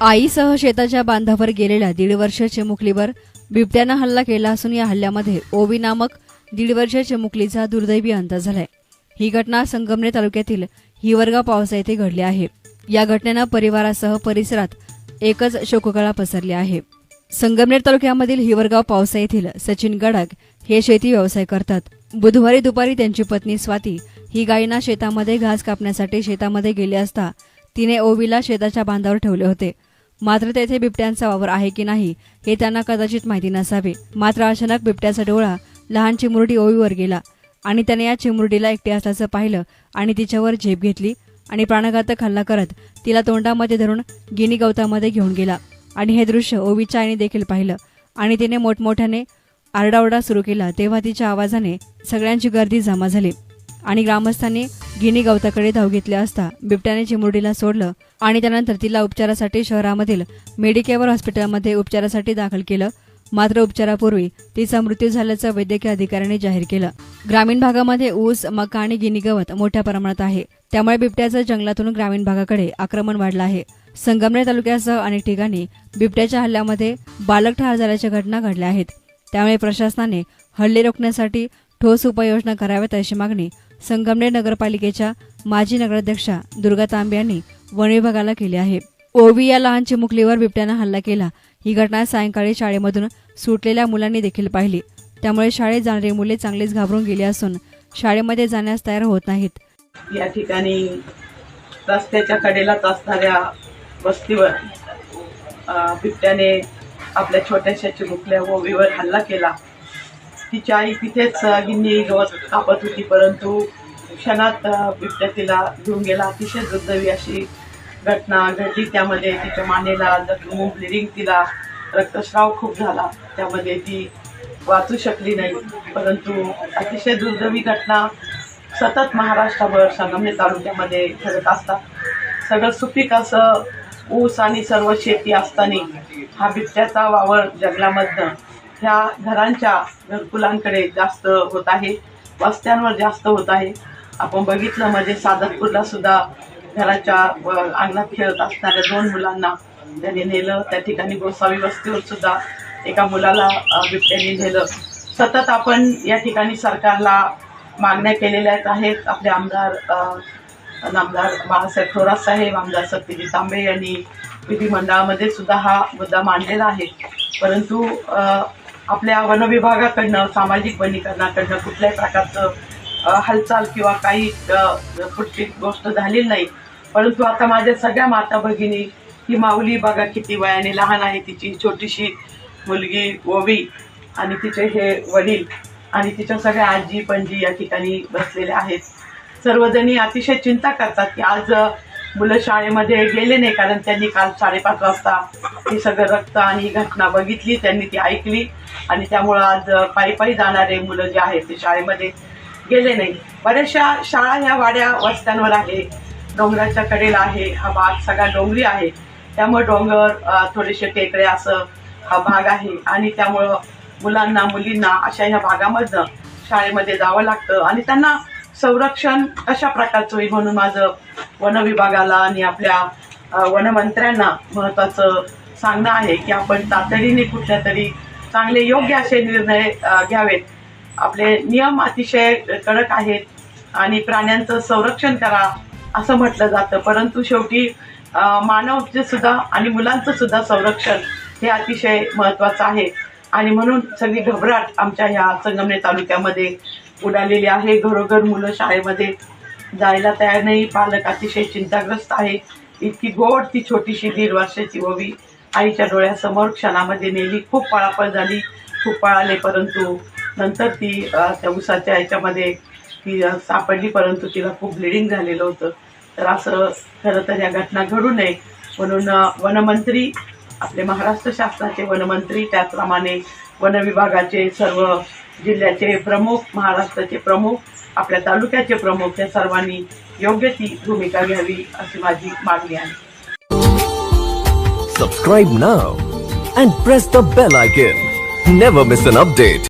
आईसह शेताच्या बांधावर गेलेल्या दीड वर्ष चिमुकलीवर बिबट्यानं हल्ला केला असून या हल्ल्यामध्ये ओवी नामक दीड वर्ष चिमुकलीचा दुर्दैवी अंत झालाय. ही घटना संगमनेर तालुक्यातील हिवरगाव पावसा येथे घडली आहे. या घटनेनं परिवारासह परिसरात एकच शोककळा पसरली आहे. संगमनेर तालुक्यामधील हिवरगाव पावसा येथील सचिन गडाख हे शेती व्यवसाय करतात. बुधवारी दुपारी त्यांची पत्नी स्वाती ही गायींना शेतामध्ये घास कापण्यासाठी शेतामध्ये गेली असता तिने ओवीला शेताच्या बांधावर ठेवले होते. मात्र तेथे बिबट्यांचा वावर आहे की नाही हे त्यांना कदाचित माहिती नसावे. मात्र अचानक बिबट्याचा डोळा लहान चिमुरडी ओवीवर गेला आणि त्याने या चिमुरडीला एकटी असल्याचं पाहिलं आणि तिच्यावर झेप घेतली आणि प्राणघातक हल्ला करत तिला तोंडामध्ये धरून गिनी गवतामध्ये घेऊन गेला. आणि हे दृश्य ओवीच्या आईने देखील पाहिलं आणि तिने मोठमोठ्याने आरडाओरडा सुरू केला तेव्हा तिच्या आवाजाने सगळ्यांची गर्दी जमा झाली. आणि ग्रामस्थांनी गिनी गवताकडे धाव घेतली असता बिबट्याने चिमुरडीला सोडलं आणि त्यानंतर तिला उपचारासाठी शहरामधील मेडिकेअर हॉस्पिटलमध्ये उपचारासाठी दाखल केलं. मात्र उपचारापूर्वी तिचा मृत्यू झाल्याचं वैद्यकीय अधिकाऱ्यांनी जाहीर केलं. ग्रामीण भागामध्ये ऊस मका आणि गिनी गवत मोठ्या प्रमाणात आहे. त्यामुळे बिबट्याचं जंगलातून ग्रामीण भागाकडे आक्रमण वाढलं आहे. संगमनेर तालुक्यासह अनेक ठिकाणी बिबट्याच्या हल्ल्यामध्ये बालक ठार झाल्याच्या घटना घडल्या आहेत. त्यामुळे प्रशासनाने हल्ले रोखण्यासाठी ठोस उपाययोजना कराव्यात अशी मागणी संगमनेर नगरपालिकेच्या माजी नगराध्यक्षा दुर्गा तांबे यांनी वन विभागाला केली आहे. ओवी या लहान चिमुकलीवर बिबट्यानं हल्ला केला. ही घटना सायंकाळी शाळेमधून सुटलेल्या मुलांनी देखील पाहिली. त्यामुळे शाळेत जाणारी मुले चांगलीच घाबरून गेली असून शाळेमध्ये जाण्यास तयार होत नाहीत. या ठिकाणी रस्त्याच्या कडेलाच असणाऱ्या वस्तीवर बिबट्याने आपल्या छोट्याशा चिमुकल्या ओवीवर हल्ला केला. तिची आई तिथेच गिन्नी गवत कापत होती परंतु क्षणात बिबट्या तिला घेऊन गेला. अतिशय दुर्दैवी अशी घटना घडली. त्यामध्ये तिच्या मानेला जखम ब्लिडिंग तिला रक्तस्राव खूप झाला. त्यामध्ये ती वाचू शकली नाही. परंतु अतिशय दुर्दैवी घटना सतत महाराष्ट्रभर संगमनेर तालुक्यामध्ये घडत असतात. सगळं सुपीक असं ऊस आणि सर्व शेती असताना हा बिबट्याचा वावर जंगलामधनं ह्या घरांच्या घरकुलांकडे जास्त होत आहे. वस्त्यांवर जास्त होत आहे. आपण बघितलं म्हणजे सादतपूरला सुद्धा घराच्या अंगणात खेळत असणाऱ्या दोन मुलांना त्यांनी नेलं. त्या ठिकाणी गोसावी वस्तीवर सुद्धा एका मुलाला बिबट्याने नेलं. सतत आपण या ठिकाणी सरकारला मागण्या केलेल्या आहेत. आपले आमदार आमदार बाळासाहेब थोरात साहेब आमदार सत्यजित तांबे यांनी विधिमंडळामध्ये सुद्धा हा मुद्दा मांडलेला आहे. परंतु आपल्या वन विभागाकडनं सामाजिक वनीकरणाकडनं कुठल्याही प्रकारचं हालचाल किंवा काही कुठली गोष्ट झालेली नाही. परंतु आता माझ्या सगळ्या माता भगिनी ही माऊली बघा किती वयाने लहान आहे. तिची छोटीशी मुलगी ओवी आणि तिचे हे वडील आणि तिच्या सगळ्या आजी पणजी या ठिकाणी बसलेल्या आहेत. सर्वजणी अतिशय चिंता करतात की आज मुलं शाळेमध्ये गेले नाही कारण त्यांनी काल साडेपाच वाजता ही सगळं रक्त आणि ही घटना बघितली त्यांनी ती ऐकली आणि त्यामुळं आज पायी पायी जाणारे मुलं जे आहेत ते शाळेमध्ये गेले नाही. बऱ्याचशा शाळा ह्या वाड्या वस्त्यांवर आहे डोंगराच्या कडेला आहे हा भाग सगळा डोंगरी आहे. त्यामुळे डोंगर थोडेसे टेकडे असं हा भाग आहे आणि त्यामुळं मुलांना मुलींना अशा ह्या भागामधनं शाळेमध्ये जावं लागतं आणि त्यांना संरक्षण कशा प्रकारचं होईल म्हणून माझं वन विभागाला आणि आपल्या वनमंत्र्यांना महत्वाचं सांगणं आहे की आपण तातडीने कुठल्या तरी चांगले योग्य असे निर्णय घ्यावेत. आपले नियम अतिशय कडक आहेत आणि प्राण्यांचं संरक्षण करा असं म्हटलं जातं. परंतु शेवटी मानवचे सुद्धा आणि मुलांचं सुद्धा संरक्षण हे अतिशय महत्वाचं आहे. आणि म्हणून सगळी घबराट आमच्या ह्या संगमनेर तालुक्यामध्ये उडालेली आहे. घरोघर मुलं शाळेमध्ये जायला तयार नाही. पालक अतिशय चिंताग्रस्त आहे. इतकी गोड ती छोटीशी दीड वर्षाची ओवी आईच्या डोळ्यासमोर क्षणामध्ये नेली. खूप पळापळ झाली. खूप पळाले परंतु नंतर ती त्या उसाच्या ह्याच्यामध्ये ती सापडली परंतु तिला खूप ब्लिडिंग झालेलं होतं. तर असं खरं तर या घटना घडू नये. म्हणून वनमंत्री आपले महाराष्ट्र शासनाचे वनमंत्री त्याचप्रमाणे वनविभागाचे सर्व जिल्ह्याचे प्रमुख महाराष्ट्राचे प्रमुख आपल्या तालुक्याचे प्रमुख या सर्वांनी योग्य ती भूमिका घ्यावी अशी माझी मागणी आहे. Subscribe now and press the bell icon never miss an update